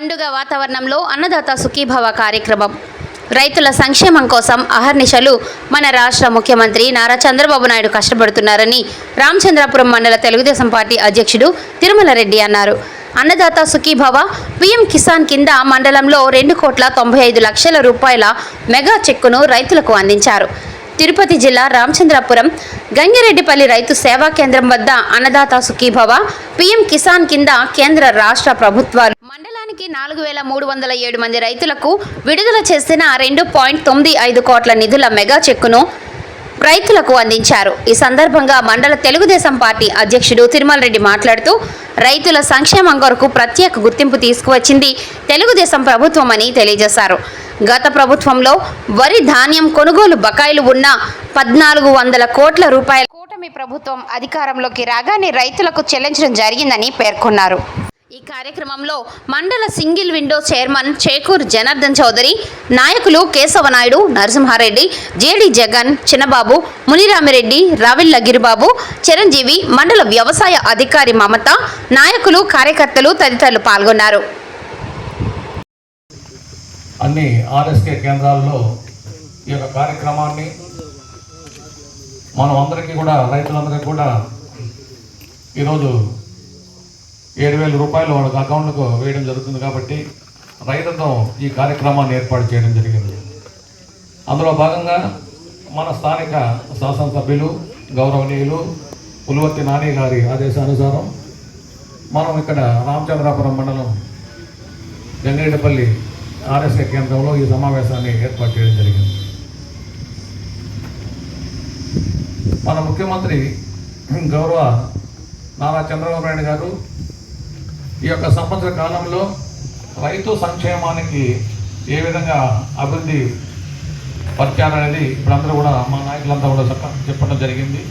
పండుగ వాతావరణంలో అన్నదాత సుఖీభవ కార్యక్రమం. రైతుల సంక్షేమం కోసం అహర్నిశలు మన రాష్ట్ర ముఖ్యమంత్రి నారా చంద్రబాబు నాయుడు కష్టపడుతున్నారని రామచంద్రాపురం మండల తెలుగుదేశం పార్టీ అధ్యక్షుడు తిరుమల రెడ్డి అన్నారు. అన్నదాత సుఖీభవ పిఎం కిసాన్ కింద మండలంలో రెండు కోట్ల తొంభై ఐదు లక్షల రూపాయల మెగా చెక్కును రైతులకు అందించారు. తిరుపతి జిల్లా రామచంద్రపురం గంగిరెడ్డిపల్లి రైతు సేవా కేంద్రం వద్ద అన్నదాత సుఖీభవ. పీఎం కిసాన్ కింద కేంద్ర రాష్ట్ర ప్రభుత్వాలు. మండలానికి నాలుగు వేల మూడు వందల ఏడు మంది రైతులకు విడుదల చేసిన రెండు పాయింట్ తొమ్మిది ఐదు కోట్ల నిధుల మెగా చెక్కును రైతులకు అందించారు. ఈ సందర్భంగా మండల తెలుగుదేశం పార్టీ అధ్యక్షుడు తిరుమల రెడ్డి మాట్లాడుతూ రైతుల సంక్షేమం కొరకు ప్రత్యేక గుర్తింపు తీసుకువచ్చింది తెలుగుదేశం ప్రభుత్వం అని తెలియజేశారు. గత ప్రభుత్వంలో వరి ధాన్యం కొనుగోలు బకాయిలు ఉన్న పద్నాలుగు వందల కోట్ల రూపాయల కూటమి ప్రభుత్వం అధికారంలోకి రాగానే రైతులకు చెల్లించడం జరిగిందని పేర్కొన్నారు. ఈ కార్యక్రమంలో మండల single window chairman Chekuru Janardhan Chowdary నాయకులు కేశవనాయుడు నరసింహారెడ్డి జేడి జగన్ చిన్నబాబు మునిరామిరెడ్డి రావిళ్ళ గిరిబాబు చిరంజీవి మండల వ్యవసాయ అధికారి మమత నాయకులు కార్యకర్తలు తదితరులు పాల్గొన్నారు. అన్ని ఆర్ఎస్కే కేంద్రాల్లో ఈ యొక్క కార్యక్రమాన్ని మనం అందరికీ కూడా రైతులందరికీ కూడా ఈరోజు ఏడు వేల రూపాయలు వాళ్ళకి అకౌంట్కు వేయడం జరుగుతుంది కాబట్టి రైతులతో ఈ కార్యక్రమాన్ని ఏర్పాటు చేయడం జరిగింది. అందులో భాగంగా మన స్థానిక శాసనసభ్యులు గౌరవనీయులు పులివర్తి నాని గారి ఆదేశానుసారం మనం ఇక్కడ రామచంద్రాపురం మండలం గంగిరెడ్డిపల్లి ఆర్ఎస్ఏ కేంద్రంలో ఈ సమావేశాన్ని ఏర్పాటు చేయడం జరిగింది. మన ముఖ్యమంత్రి గౌరవ నారా చంద్రబాబు నాయుడు గారు ఈ యొక్క సంవత్సర కాలంలో రైతు సంక్షేమానికి ఏ విధంగా అభివృద్ధి పరిచారనేది ఇప్పుడు అందరూ కూడా మా నాయకులంతా కూడా చెప్ప చెప్పడం జరిగింది.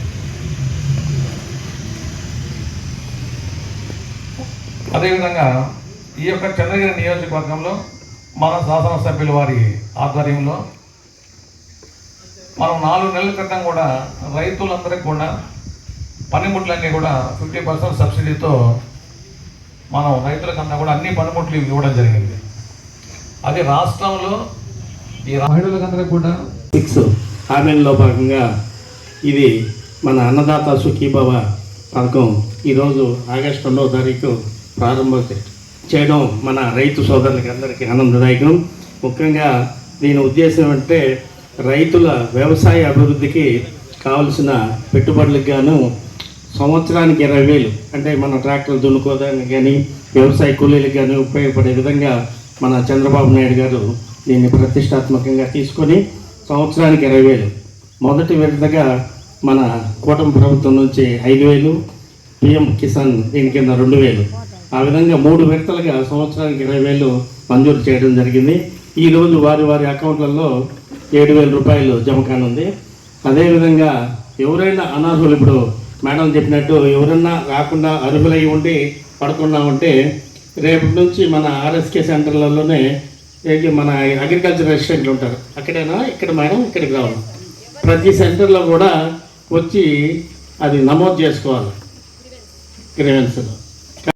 అదేవిధంగా ఈ యొక్క చంద్రగిరి నియోజకవర్గంలో మన శాసనసభ్యుల వారి ఆధ్వర్యంలో మనం నాలుగు నెలల క్రితం కూడా రైతులందరికీ కూడా పనిముట్లన్నీ కూడా ఫిఫ్టీ పర్సెంట్ సబ్సిడీతో మనం రైతులకన్నా కూడా అన్ని పనిముట్లు ఇవ్వడం జరిగింది. అది రాష్ట్రంలో ఈ మహిళలకందరికీ కూడా సిక్స్ హామీల్లో భాగంగా ఇది మన అన్నదాత సుఖీభవ పథకం ఈరోజు ఆగస్టు రెండవ తారీఖు ప్రారంభం చేయడం మన రైతు సోదరులకి అందరికీ ఆనందదాయకం. ముఖ్యంగా దీని ఉద్దేశం అంటే రైతుల వ్యవసాయ అభివృద్ధికి కావలసిన పెట్టుబడులకు గాను సంవత్సరానికి ఇరవై వేలు అంటే మన ట్రాక్టర్లు దున్నుకోవడానికి కానీ వ్యవసాయ కూలీలకు కానీ ఉపయోగపడే విధంగా మన చంద్రబాబు నాయుడు గారు దీన్ని ప్రతిష్టాత్మకంగా తీసుకొని సంవత్సరానికి ఇరవై వేలు. మొదటి విడతగా మన కూటమి ప్రభుత్వం నుంచి ఐదు వేలు పిఎం కిసాన్ దీని కింద రెండు వేలు. ఆ విధంగా మూడు విడతలుగా సంవత్సరానికి ఇరవై వేలు మంజూరు చేయడం జరిగింది. ఈరోజు వారి వారి అకౌంట్లలో ఏడు వేల రూపాయలు జమ కానుంది. అదేవిధంగా ఎవరైనా అనర్హులు ఇప్పుడు మేడం చెప్పినట్టు ఎవరన్నా రాకుండా అర్హులై ఉండి పడకుండా ఉంటే రేపటి నుంచి మన ఆర్ఎస్కే సెంటర్లలోనే మన అగ్రికల్చర్ రెసిడెంట్లు ఉంటారు. అక్కడైనా? ఇక్కడ మేడం ఇక్కడికి రావాలి. ప్రతి సెంటర్లో కూడా వచ్చి అది నమోదు చేసుకోవాలి. గ్రీవెన్స్లో